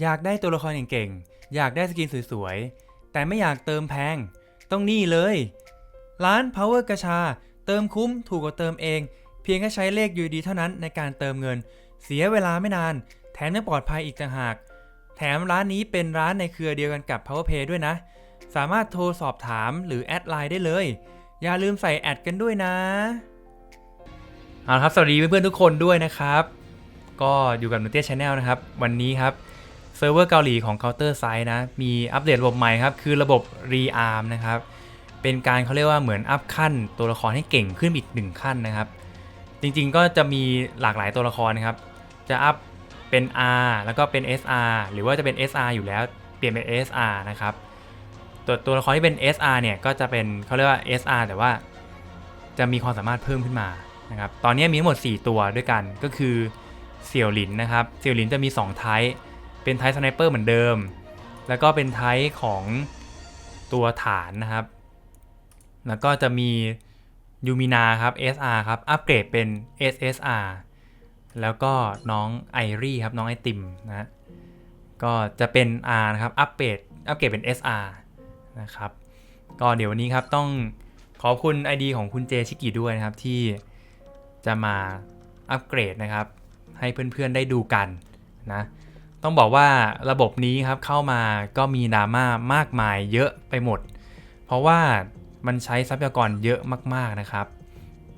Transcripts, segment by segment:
อยากได้ตัวละครเก่งๆ อยากได้สกินสวยๆ แต่ไม่อยากเติมแพง ต้องนี่เลย ร้าน Power กระชา เติมคุ้มถูกกว่าเติมเอง เพียงแค่ใช้เลข UD เท่านั้นในการเติมเงิน เสียเวลาไม่นาน แถมยังปลอดภัยอีกต่างหาก แถมร้านนี้เป็นร้านในเครือเดียวกันกับ PowerPay ด้วยนะ สามารถโทรสอบถามหรือแอดไลน์ได้เลย อย่าลืมใส่แอดกันด้วยนะเอาละครับสวัสดีเพื่อนๆทุกคนด้วยนะครับ ก็อยู่กับนูเตียชแนลนะครับ วันนี้ครับ เซิร์ฟเวอร์เกาหลีของ Counter Site นะ มีอัปเดตระบบใหม่ครับ คือระบบ Rearm นะครับ เป็นการเขาเรียกว่าเหมือนอัพขั้นตัวละครให้เก่งขึ้นอีกหนึ่งขั้นนะครับ จริงๆก็จะมีหลากหลายตัวละครนะครับ จะอัพเป็น R แล้วก็เป็น SR หรือว่าจะเป็น SR อยู่แล้ว เปลี่ยนเป็น SR นะครับ ตัวตัวละครที่เป็น SR เนี่ยก็จะเป็นเขาเรียกว่า SR แต่ว่าจะมีความสามารถเพิ่มขึ้นมานะครับ ตอนนี้มีทั้งหมด 4 ตัวด้วยกัน ก็คือเสี่ยวหลินนะครับ เสี่ยวหลินจะมี2ไทป์ เป็นไทป์สไนเปอร์เหมือนเดิม แล้วก็เป็นไทป์ของตัวฐานนะครับ แล้วก็จะมียูมินาครับ SR ครับ อัปเกรดเป็น SSR แล้วก็น้องไอรี่ครับ น้องไอติมนะ ก็จะเป็น R นะครับ อัปเกรดอัปเกรดเป็น SR นะครับ ก็เดี๋ยววันนี้ครับต้องขอบคุณ ID ของคุณเจชิกิด้วยนะครับ ที่จะมาอัปเกรดนะครับ ให้เพื่อนๆได้ดูกันนะ ต้องบอกว่าระบบนี้ครับเข้ามาก็มีดราม่ามากมายเยอะไปหมด เพราะว่ามันใช้ทรัพยากรเยอะมากๆนะครับ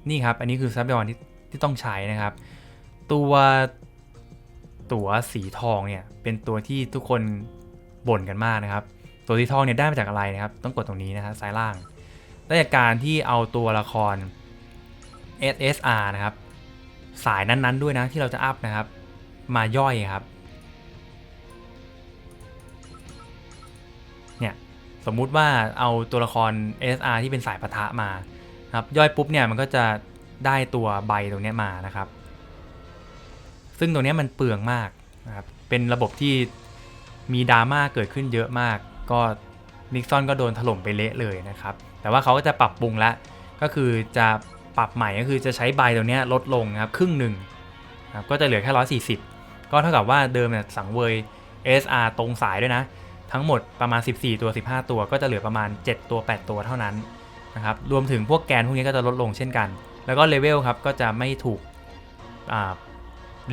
นี่ครับอันนี้คือทรัพยากรที่ที่ต้องใช้นะครับ ตัวตั๋วสีทองเนี่ยเป็นตัวที่ทุกคนบ่นกันมากนะครับ ตัวสีทองเนี่ยได้มาจากอะไรนะครับ ต้องกดตรงนี้นะครับซ้ายล่างได้จากการที่เอาตัวละคร SSR นะครับ สายนั้นๆด้วยนะที่เราจะอัพนะครับ มาย่อยครับ สมมุติว่าเอาตัวละคร SR ที่เป็นสายปะทะมาครับย่อยปุ๊บเนี่ยมันก็จะได้ตัวใบตรงนี้มานะครับ ซึ่งตรงนี้มันเปลืองมากนะครับเป็นระบบที่มีดราม่าเกิดขึ้นเยอะมาก ก็นิกซอนก็โดนถล่มไปเละเลยนะครับ แต่ว่าเขาก็จะปรับปรุงละก็คือจะปรับใหม่ก็คือจะใช้ใบตรงนี้ลดลงนะครับครึ่งหนึ่งนะครับก็จะเหลือแค่ 140 ก็เท่ากับว่าเดิมเนี่ยสังเวย SR ตรงสายด้วยนะ ทั้งหมดประมาณ 14 ตัว 15 ตัวก็จะเหลือประมาณ 7 ตัว 8 ตัวเท่านั้นนะครับรวมถึงพวกแกนพวกนี้ก็จะลดลงเช่นกัน แล้วก็เลเวลครับก็จะไม่ถูก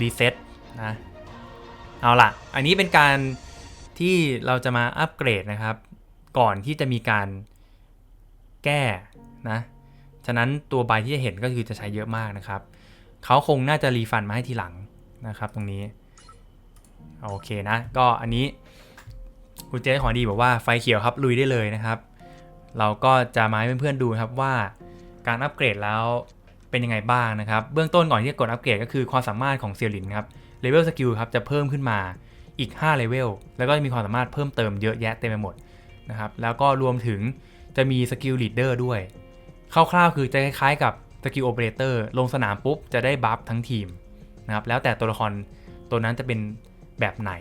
รีเซ็ตนะเอาล่ะ อันนี้เป็นการที่เราจะมาอัปเกรดนะครับ ก่อนที่จะมีการแก้นะฉะนั้นตัวใบที่จะเห็นก็คือจะใช้เยอะมากนะครับเขาคงน่าจะรีฟันมาให้ทีหลังนะครับ ตรงนี้ โอเคนะ ก็อันนี้ คุณเจขอดีบอกว่าไฟเขียวครับลุยได้เลยนะครับ เราก็จะมาให้เพื่อนๆดูครับว่า การอัปเกรดแล้วเป็นยังไงบ้างนะครับ เบื้องต้นก่อนที่จะกดอัปเกรดก็คือความสามารถของเซียลินครับเลเวลสกิลครับจะเพิ่มขึ้นมาอีก5เลเวลแล้วก็จะมีความสามารถเพิ่มเติมเยอะแยะเต็มไปหมดนะครับแล้วก็รวมถึงจะมีสกิลลีดเดอร์ด้วยคร่าวๆคือจะคล้ายๆกับสกิลโอเปอเรเตอร์ลงสนามปุ๊บจะได้บัฟทั้งทีมนะครับแล้วแต่ตัวละครตัวนั้นจะเป็นแบบไหน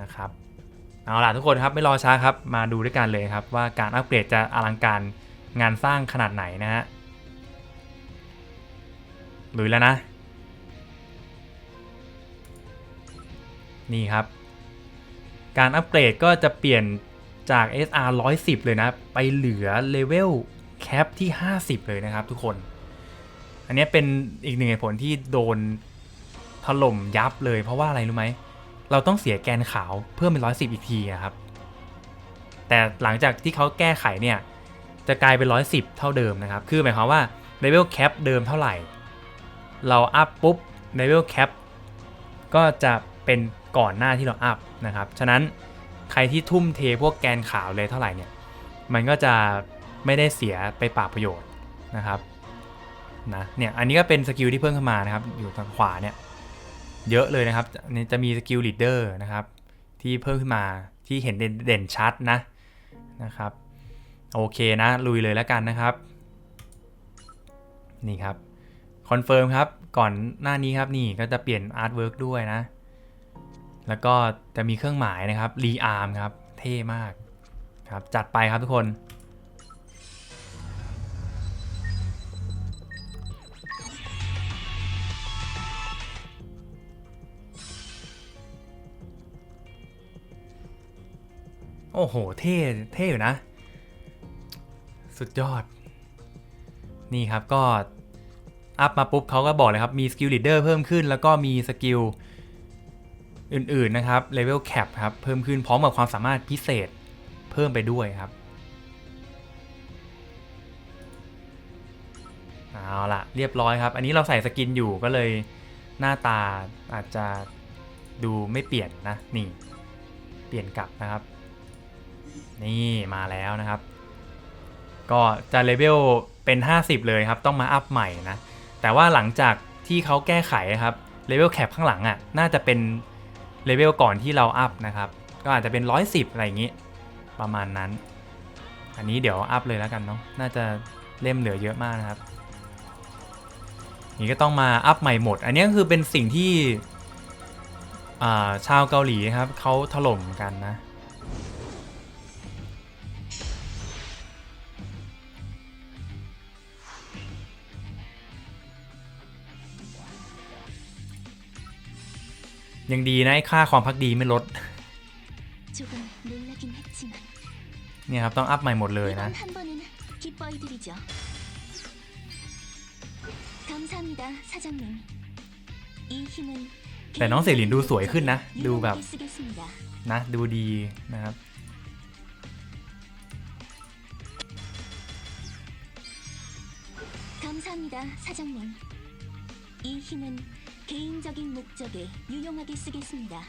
นะครับ เอาล่ะทุกคนครับไม่รอช้าครับมาดูด้วยกันเลยครับว่าการอัปเกรดจะอลังการงานสร้างขนาดไหนนะฮะลุยแล้วนะ นี่ครับ การอัปเกรดก็จะเปลี่ยนจาก SR 110 เลยนะ ไปเหลือเลเวลแคปที่ 50 เลยนะครับทุกคน อันนี้เป็นอีกหนึ่งเหตุผลที่โดนถล่มยับเลยเพราะว่าอะไรรู้ไหมเเราต้องเสียแกนขาวเพิ่มเป็น110อีกทีครับ แต่หลังจากที่เขาแก้ไขเนี่ย จะกลายเป็น110เท่าเดิมนะครับ คือหมายความว่า level cap เดิมเท่าไหร่ เราอัพปุ๊บ level cap ก็จะเป็นก่อนหน้าที่เราอัพนะครับ ฉะนั้นใครที่ทุ่มเทพวกแกนขาวเลยเท่าไหร่เนี่ย มันก็จะไม่ได้เสียไปปล่าประโยชน์นะครับนะเนี่ยอันนี้ก็เป็นสกิลที่เพิ่มเข้ามานะครับ อยู่ทางขวาเนี่ย เยอะเลยนะครับนี่จะมีสกิลลีดเดอร์นะครับ ที่เพิ่มขึ้นมาที่เห็นเด่นชัดนะนะครับ โอเคนะ ลุยเลยแล้วกันนะครับ นี่ครับคอนเฟิร์มครับ ก่อนหน้านี้ครับนี่ก็จะเปลี่ยนอาร์ตเวิร์กด้วยนะ แล้วก็จะมีเครื่องหมายนะครับรีอาร์มครับ เท่มากครับ จัดไปครับทุกคน โอ้โห เท่ เท่อยู่นะ สุดยอด นี่ครับก็ อัพมาปุ๊บเขาก็บอกเลยครับ มีสกิลลีดเดอร์เพิ่มขึ้น แล้วก็มีสกิลอื่น ๆ นะครับเลเวลแคปครับ เพิ่มขึ้นพร้อมกับความสามารถพิเศษเพิ่มไปด้วยครับ เอาละเรียบร้อยครับ อันนี้เราใส่สกินอยู่ก็เลยหน้าตาอาจจะดูไม่เปลี่ยนนะ นี่ เปลี่ยนกลับนะครับ นี่มาแล้วนะครับ ก็จะเลเวลเป็น 50 เลยครับ ต้องมาอัพใหม่นะ แต่ว่าหลังจากที่เขาแก้ไขนะครับเลเวลแคปข้างหลังอะ่ะน่าจะเป็นเลเวลก่อนที่เราอัพนะครับ ก็อาจจะเป็น 110 อะไรอย่างนี้ ประมาณนั้น อันนี้เดี๋ยวอัพเลยแล้วกันเนาะน่าจะเล่มเหลือเยอะมากนะครับนี่ก็ต้องมาอัพใหม่หมด อันนี้ก็คือเป็นสิ่งที่ชาวเกาหลีครับเขาถล่มกันนะ ยังดีนะไอ้ค่าความพักดีไม่ลด 조금 놀라긴 했지만 เนี่ยครับ ต้องอัพใหม่หมดเลย 이번 นะ 한 번은 기뻐해 드리죠. 감사합니다, 사장님. 이 힘은 แต่น้องเสรีนดูสวยขึ้นนะ ดูแบบ 유용하게 쓰겠습니다. นะ ดูดีนะครับ 감사합니다, 사장님. 이 힘은 개인적인 목적에 유용하게 쓰겠습니다.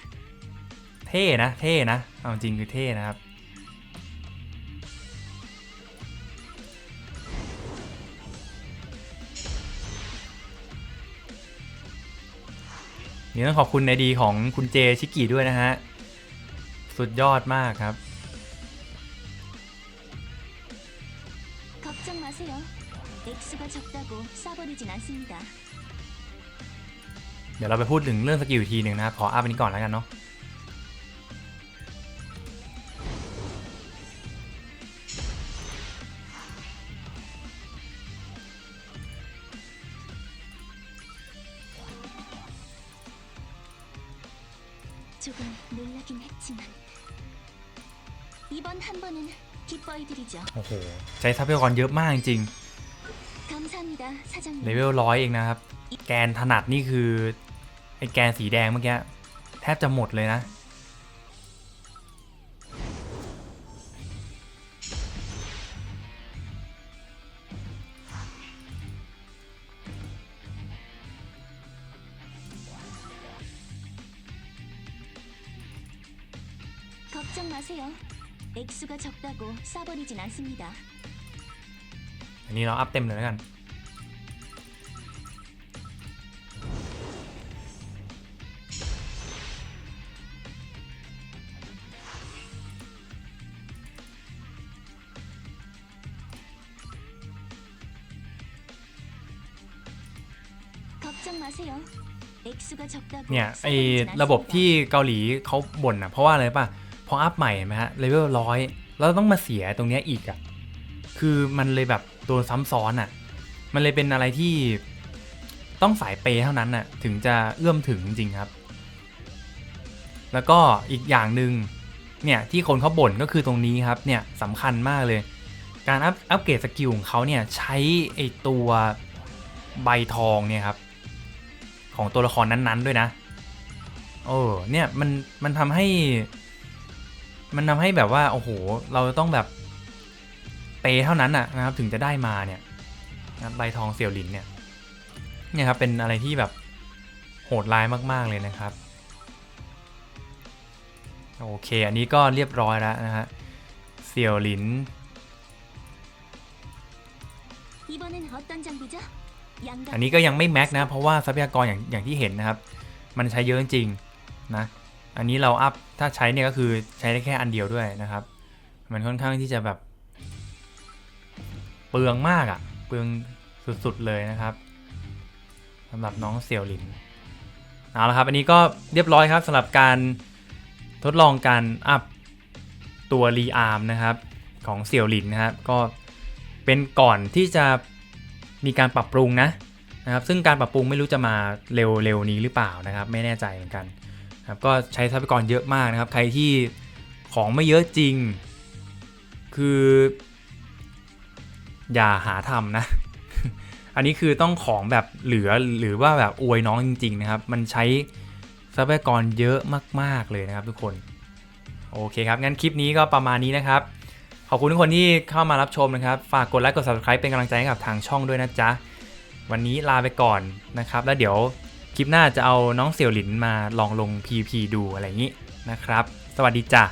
เท่นะ เท่นะ เอาจริงคือเท่นะครับ นี่ต้องขอบคุณในดีของคุณเจชิกิด้วยนะฮะ สุดยอดมากครับ 걱정 마세요. 액수가 적다고 싸버리진 않습니다. เดี๋ยวเราไปพูดถึงเรื่องสกิลอีกทีหนึ่งนะครับ ขออัพไปนี้ก่อนแล้วกันเนาะโอ้โหใช้ทรัพยากรเยอะมากจริงเลเวลร้อยเองนะครับ แกนถนัดนี่คือ ไอแกนสีแดงเมื่อกี้ แทบจะหมดเลยนะ 걱정 마세요. 액수가 적다고 싸버리진 않습니다. อันนี้เราอัพเต็มเลยแล้วกัน เนี่ยไอระบบที่เกาหลีเขาบ่นอะเพราะว่าอะไรป่ะพออัพใหม่ไหมฮะเลเวลร้อยแล้วต้องมาเสียตรงเนี้ยอีกอะคือมันเลยแบบโดนซ้ำซ้อนอะ มันเลยเป็นอะไรที่ต้องสายเปเท่านั้นน่ะถึงจะเอื้อมถึงจริงครับ แล้วก็อีกอย่างหนึ่งเนี่ยที่คนเขาบ่นก็คือตรงนี้ครับเนี่ยสำคัญมากเลย การอัพอัพเกรดสกิลของเขาเนี่ยใช้ไอตัวใบทองเนี่ยครับ ของตัวละครนั้นๆด้วยนะเออเนี่ยมันมันทำให้ มันทำให้แบบว่าโอ้โห เราต้องแบบเปเท่านั้นอะนะครับ ถึงจะได้มาเนี่ยนะใบทองเสี่ยวหลินเนี่ยเนี่ยครับเป็นอะไรที่แบบโหดร้ายมาก ๆ เลยนะครับ โอเค อันนี้ก็เรียบร้อยแล้วนะฮะเสี่ยวหลิน อันนี้ก็ยังไม่แม็กนะ เพราะว่าทรัพยากรอย่างอย่างที่เห็นนะครับ มันใช้เยอะจริงนะอันนี้เราอัพถ้าใช้เนี่ยก็คือใช้ได้แค่อันเดียวด้วยนะครับ มันค่อนข้างที่จะแบบ เปลืองมากอะ่ะ เปลืองสุดๆเลยนะครับสำหรับน้องเสี่ยวหลินเอาละครับ อันนี้ก็เรียบร้อยครับสำหรับการทดลองการอัพตัวรีอาร์มนะครับ ของเสี่ยวหลินนะครับ ก็เป็นก่อนที่จะ มีการปรับปรุงนะนะครับ ซึ่งการปรับปรุงไม่รู้จะมาเร็วๆนี้หรือเปล่านะครับ ไม่แน่ใจเหมือนกันครับก็ใช้ทรัพยากรเยอะมากนะครับ ใครที่ของไม่เยอะจริง คือ อย่าหาทำนะ อันนี้คือต้องของแบบเหลือหรือว่าแบบอวยน้องจริง ๆ นะครับ มันใช้ทรัพยากรเยอะมาก ๆ เลยนะครับทุกคน โอเคครับ งั้นคลิปนี้ก็ประมาณนี้นะครับ ขอบคุณทุกคนที่เข้ามารับชมนะครับ ฝากกดไลค์กด subscribe เป็นกำลังใจให้กับทางช่องด้วยนะจ๊ะ วันนี้ลาไปก่อนนะครับ แล้วเดี๋ยวคลิปหน้าจะเอาน้องเสี่ยวหลินมาลองลง PP ดูอะไรอย่างนี้นะครับ สวัสดีจ้ะ